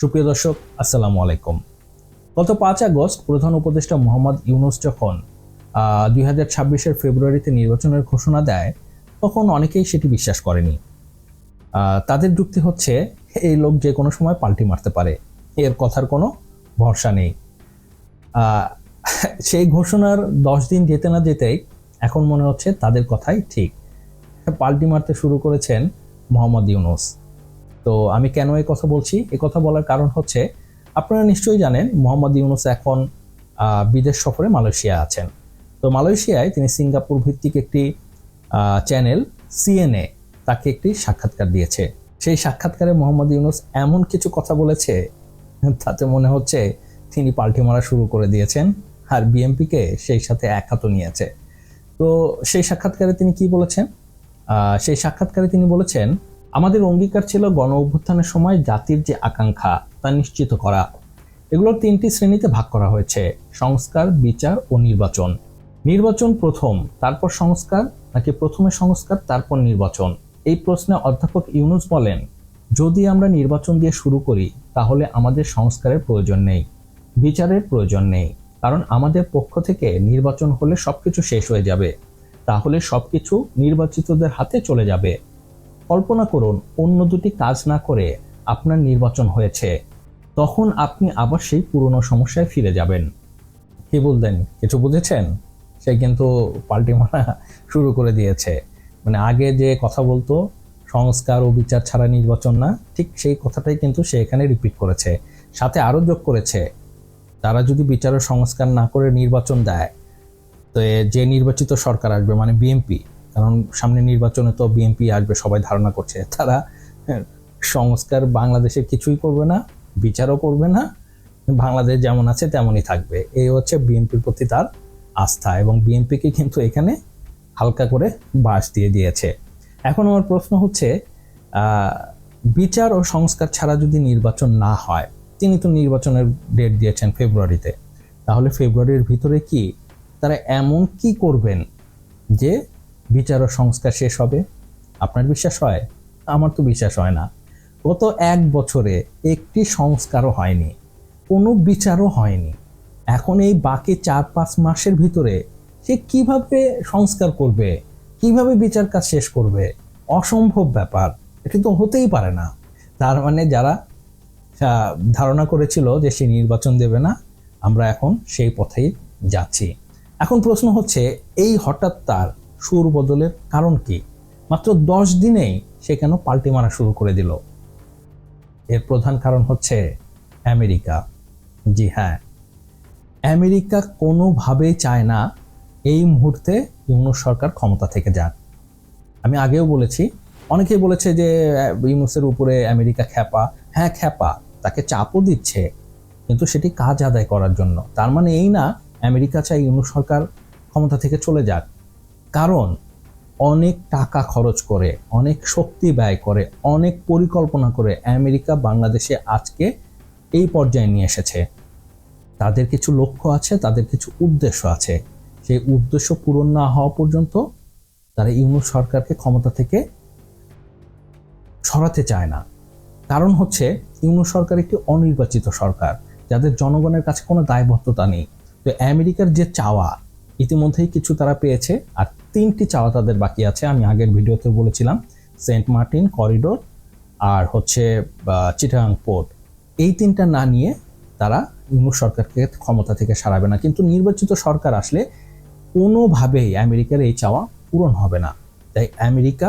সুপ্রিয় দর্শক, আসসালামু আলাইকুম। গত পাঁচ আগস্ট প্রধান উপদেষ্টা মোহাম্মদ ইউনুস যখন দুই হাজার ছাব্বিশের ফেব্রুয়ারিতে নির্বাচনের ঘোষণা দেয়, তখন অনেকেই সেটি বিশ্বাস করেনি। তাদের যুক্তি হচ্ছে, এই লোক যে কোনো সময় পাল্টি মারতে পারে, এর কথার কোনো ভরসা নেই। সেই ঘোষণার দশ দিন যেতে না যেতেই এখন মনে হচ্ছে তাদের কথাই ঠিক। পাল্টি মারতে শুরু করেছেন মোহাম্মদ ইউনুস। তো আমি কেন এই কথা বলছি? এ কথা বলার কারণ হচ্ছে, আপনারা নিশ্চয়ই জানেন মোহাম্মদ ইউনুস এখন বিদেশ সফরে মালয়েশিয়া আছেন। তো মালয়েশিয়ায় তিনি সিঙ্গাপুর ভিত্তিক একটি চ্যানেল সিএনএ তাকে একটি সাক্ষাৎকার দিয়েছে। সেই সাক্ষাৎকারে মোহাম্মদ ইউনুস এমন কিছু কথা বলেছে, তাতে মনে হচ্ছে তিনি পাল্টি মারা শুরু করে দিয়েছেন আর বিএমপিকে সেই সাথে এক হাতও নিয়েছে। তো সেই সাক্ষাৎকারে তিনি কি বলেছেন? সেই সাক্ষাৎকারে তিনি বলেছেন আমাদের অঙ্গীকার ছিল গণ অভ্যুত্থানের সময় জাতির যে আকাঙ্ক্ষা তা নিশ্চিত করা। এগুলোর তিনটি শ্রেণীতে ভাগ করা হয়েছে, সংস্কার, বিচার ও নির্বাচন। নির্বাচন প্রথম, তারপর সংস্কার, নাকি প্রথমে সংস্কার, তারপর নির্বাচন? এই প্রশ্নে অধ্যাপক ইউনুস বলেন, যদি আমরা নির্বাচন দিয়ে শুরু করি, তাহলে আমাদের সংস্কারের প্রয়োজন নেই, বিচারের প্রয়োজন নেই। কারণ আমাদের পক্ষ থেকে নির্বাচন হলে সবকিছু শেষ হয়ে যাবে। তাহলে সবকিছু নির্বাচিতদের হাতে চলে যাবে। কল্পনা করুন, অন্য দুটি কাজ না করে আপনার নির্বাচন হয়েছে। তখন আপনি আবার সেই পুরনো সমস্যায় ফিরে যাবেন। কি বলতেন কিছু বুঝেছেন? সে কিন্তু পাল্টি মারা শুরু করে দিয়েছে। মানে আগে যে কথা বলতো, সংস্কার ও বিচার ছাড়া নির্বাচন না, ঠিক সেই কথাটাই কিন্তু সে এখানে রিপিট করেছে। সাথে আরও যোগ করেছে, তারা যদি বিচার ও সংস্কার না করে নির্বাচন দেয়, তো যে নির্বাচিত সরকার আসবে মানে বিএনপি কারণ সামনে নির্বাচনে তো বিএনপি আসবে সবাই ধারণা করছে। তারা হ্যাঁ, সংস্কার বাংলাদেশে কিছুই করবে না বিচারও করবে না বাংলাদেশ যেমন আছে তেমনই থাকবে। এই হচ্ছে বিএনপির প্রতি তার আস্থা এবং বিএনপিকে কিন্তু এখানে হালকা করে বাস দিয়ে দিয়েছে। এখন আমার প্রশ্ন হচ্ছে বিচার ও সংস্কার ছাড়া যদি নির্বাচন না হয় তিনি তো নির্বাচনের ডেট দিয়েছেন ফেব্রুয়ারিতে তাহলে ফেব্রুয়ারির ভিতরে কি তারা এমন কি করবেন যে বিচার ও সংস্কার শেষ হবে? আপনার বিশ্বাস হয়? আমার তো বিশ্বাস হয় না। গত এক বছরে একটি সংস্কারও হয়নি, কোনো বিচারও হয়নি। এখন এই বাকি চার পাঁচ মাসের ভিতরে সে কীভাবে সংস্কার করবে? কীভাবে বিচার কাজ শেষ করবে? অসম্ভব ব্যাপার, এটি তো হতেই পারে না। তার মানে যারা ধারণা করেছিল যে সে নির্বাচন দেবে না, আমরা এখন সেই পথেই যাচ্ছি। এখন প্রশ্ন হচ্ছে, এই হঠাৎ তার সুর বদলের কারণ কি? মাত্র দশ দিনেই সে কেন পাল্টি মারা শুরু করে দিল? এর প্রধান কারণ হচ্ছে আমেরিকা। জি হ্যাঁ আমেরিকা কোনোভাবেই চায় না এই মুহূর্তে ইউনুস সরকার ক্ষমতা থেকে যাক। আমি আগেও বলেছি, অনেকেই বলেছে যে ইউনুসের উপরে আমেরিকা খ্যাপা। হ্যাঁ খ্যাপা, তাকে চাপও দিচ্ছে, কিন্তু সেটি কাজ আদায় করার জন্য। তার মানে এই না, আমেরিকা চায় ইউনুস সরকার ক্ষমতা থেকে চলে যাক। কারণ অনেক টাকা খরচ করে, অনেক শক্তি ব্যয় করে, অনেক পরিকল্পনা করে আমেরিকা, বাংলাদেশে আজকে এই পর্যায়ে নিয়ে এসেছে। তাদের কিছু লক্ষ্য আছে, তাদের কিছু উদ্দেশ্য আছে। সেই উদ্দেশ্য পূরণ না হওয়া পর্যন্ত তারা ইউনুস সরকারকে ক্ষমতা থেকে সরাতে চায় না। কারণ হচ্ছে ইউনুস সরকার একটি অনির্বাচিত সরকার, যাদের জনগণের কাছে কোনো দায়বদ্ধতা নেই। তো আমেরিকার যে চাওয়া ইতিমধ্যেই কিছু তারা পেয়েছে, আর তিনটি চাওয়া তাদের বাকি আছে। আমি আগের ভিডিওতে বলেছিলাম, সেন্ট মার্টিন করিডোর আর হচ্ছে চিটাগাং পোর্ট। এই তিনটা না নিয়ে তারা ইউনুস সরকারকে ক্ষমতা থেকে সারাবে না। কিন্তু নির্বাচিত সরকার আসলে কোনোভাবেই আমেরিকার এই চাওয়া পূরণ হবে না। তাই আমেরিকা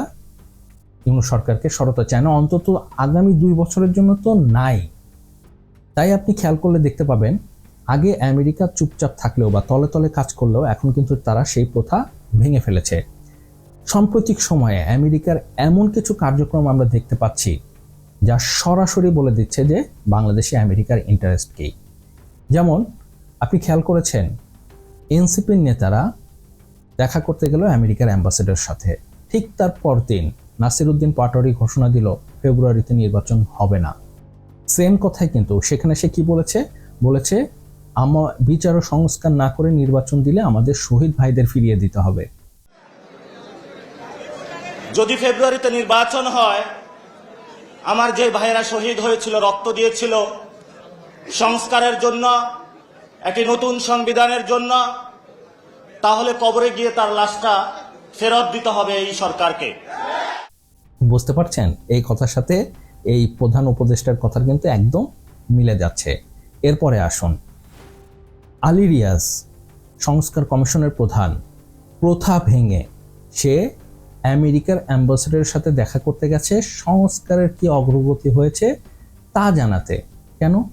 ইউনুস সরকারকে সরতে চায় না। অন্তত আগামী দুই বছরের জন্য তো নাই। তাই আপনি খেয়াল করলে দেখতে পাবেন আগে আমেরিকা চুপচাপ থাকলেও বা তলে তলে কাজ করলেও এখন কিন্তু তারা সেই প্রথা ভেঙে ফেলেছে। সাম্প্রতিক সময়ে আমেরিকার এমন কিছু কার্যক্রম আমরা দেখতে পাচ্ছি, যা সরাসরি বলে দিচ্ছে যে বাংলাদেশে আমেরিকার ইন্টারেস্ট কী। যেমন, আপনি খেয়াল করেছেন, এনসিপির নেতারা দেখা করতে গেল আমেরিকার অ্যাম্বাসেডার সাথে। ঠিক তার পরদিন নাসিরুদ্দিন পাটোয়ারি ঘোষণা দিল, ফেব্রুয়ারিতে নির্বাচন হবে না। সেম কথাই কিন্তু সেখানে সে কি বলেছে? বলেছে আমার বিচার ও সংস্কার না করে নির্বাচন দিলে আমাদের শহীদ ভাইদের ফিরিয়ে দিতে হবে। যদি ফেব্রুয়ারিতে নির্বাচন হয় আমার যে ভাইয়েরা শহীদ হয়েছিল রক্ত দিয়েছিল সংস্কারের জন্য একটি নতুন সংবিধানের জন্য তাহলে কবরে গিয়ে তার লাশটা ফেরত দিতে হবে এই সরকারকে। বুঝতে পারছেন? এই কথার সাথে এই প্রধান উপদেষ্টার কথার কিন্তু একদম মিলে যাচ্ছে। এরপরে আসুন। আলী রিয়াজ, সংস্কার কমিশনের প্রধান, প্রথা ভেঙে সে আমেরিকার অ্যাম্বাসেডারের সাথে দেখা করতে গেছে, সংস্কারের কি অগ্রগতি হয়েছে তা জানাতে। কেন?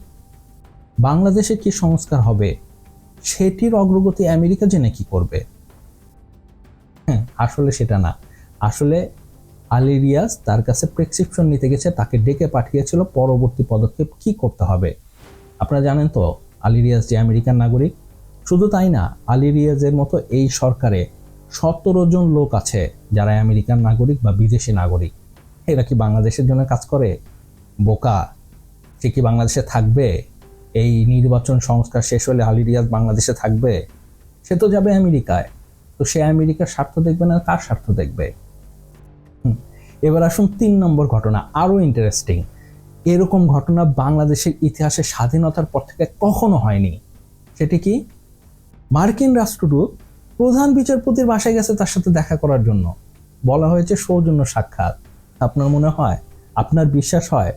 বাংলাদেশে কি সংস্কার হবে? সেটির অগ্রগতি আমেরিকা জেনে কি করবে? হ্যাঁ আসলে সেটা না। আসলে আলিরিয়াস তার কাছে প্রেসক্রিপশন নিতে গেছে, তাকে ডেকে পাঠিয়েছিল পরবর্তী পদক্ষেপ কি করতে হবে। আপনারা জানেন তো আলী রিয়াজ যে আমেরিকান নাগরিক, শুধু তাই না আলী রিয়াজের মতো এই সরকারে সতেরো জন লোক আছে যারা আমেরিকান নাগরিক বা বিদেশি নাগরিক। এরা কি বাংলাদেশের জন্য কাজ করে? বোকা। সে কি বাংলাদেশে থাকবে? এই নির্বাচন সংস্কার শেষ হলে আলী রিয়াজ বাংলাদেশে থাকবে? সে তো যাবে আমেরিকায়। তো সে আমেরিকার স্বার্থ দেখবে না কার স্বার্থ দেখবে। এবার আসুন তিন নম্বর ঘটনা, আরও ইন্টারেস্টিং এরকম ঘটনা বাংলাদেশের ইতিহাসে স্বাধীনতার পর থেকে কখনো হয়নি। সেটি কি? মার্কিন রাষ্ট্রদূত প্রধান বিচারপতির বাসায় গেছে তার সাথে দেখা করার জন্য। বলা হয়েছে সৌজন্য সাক্ষাৎ। আপনার মনে হয়? আপনার বিশ্বাস হয়?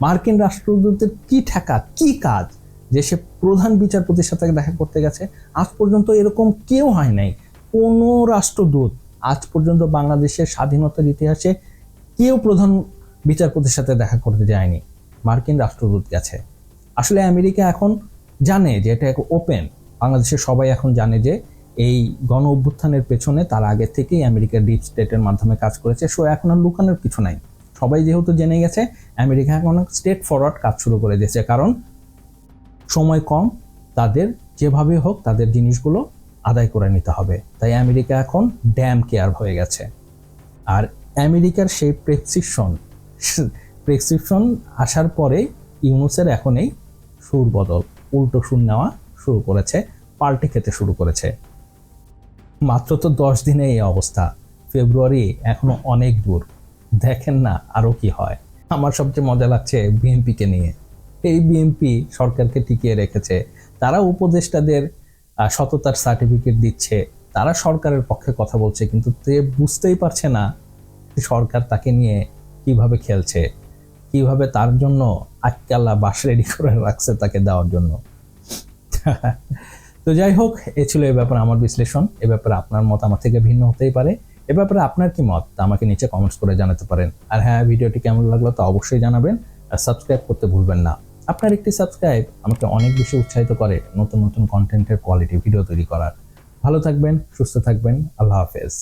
মার্কিন রাষ্ট্রদূতের কি ঠেকা, কি কাজ যে সে প্রধান বিচারপতির সাথে দেখা করতে গেছে? আজ পর্যন্ত এরকম কেউ হয় নাই। কোনো রাষ্ট্রদূত আজ পর্যন্ত বাংলাদেশের স্বাধীনতার ইতিহাসে কেউ প্রধান বিচারপতির সাথে দেখা করতে যায়নি। মার্কিন রাষ্ট্রদূত গেছে। আসলে আমেরিকা এখন জানে যে এটা ওপেন। বাংলাদেশের সবাই এখন জানে যে এই গণ অভ্যুত্থানের পেছনে তার আগে থেকেই আমেরিকা ডিপ স্টেটের মাধ্যমে কাজ করেছে, সো এখন আর লুকানোর কিছু নাই। সবাই যেহেতু জেনে গেছে, আমেরিকা এখন স্টেট ফরওয়ার্ড কাজ শুরু করে দিয়েছে, কারণ সময় কম, তাদের যেভাবে হোক তাদের জিনিসগুলো আদায় করে নিতে হবে। তাই আমেরিকা এখন ড্যাম কেয়ার হয়ে গেছে। আর আমেরিকার সেই প্রেসক্রিপশন প্রেসক্রিপশন আসার পরে ইউনুসের এখন এই সুর বদল, উল্টো সুর নেওয়া শুরু করেছে, পাল্টে খেতে শুরু করেছে। মাত্র তো দশ দিনে এই অবস্থা, ফেব্রুয়ারি এখনও অনেক দূর। দেখেন না আরও কি হয়। আমার সবচেয়ে মজা লাগছে বিএনপিকে নিয়ে। এই বিএনপি সরকারকে টিকিয়ে রেখেছে। তারা উপদেষ্টাদের সততার সার্টিফিকেট দিচ্ছে। তারা সরকারের পক্ষে কথা বলছে, কিন্তু তে বুঝতেই পারছে না সরকার তাকে নিয়ে কীভাবে খেলছে, কীভাবে তার জন্য আক্কাল্লা বাস রেডি করে রাখছে তাকে দেওয়ার জন্য। তো যাই হোক, এ ছিল এ ব্যাপারে আমার বিশ্লেষণ, এ ব্যাপারে আপনার মত আমার থেকে ভিন্ন হতেই পারে। এ ব্যাপারে আপনার কি মত? তা আমাকে নিচে কমেন্টস করে জানাতে পারেন। আর হ্যাঁ ভিডিওটি কেমন লাগল তা অবশ্যই জানাবেন, আর সাবস্ক্রাইব করতে ভুলবেন না। আপনার একটি সাবস্ক্রাইব আমাকে অনেক বেশি উৎসাহিত করে নতুন নতুন কন্টেন্টের কোয়ালিটি ভিডিও তৈরি করার। ভালো থাকবেন, সুস্থ থাকবেন, আল্লাহ হাফেজ।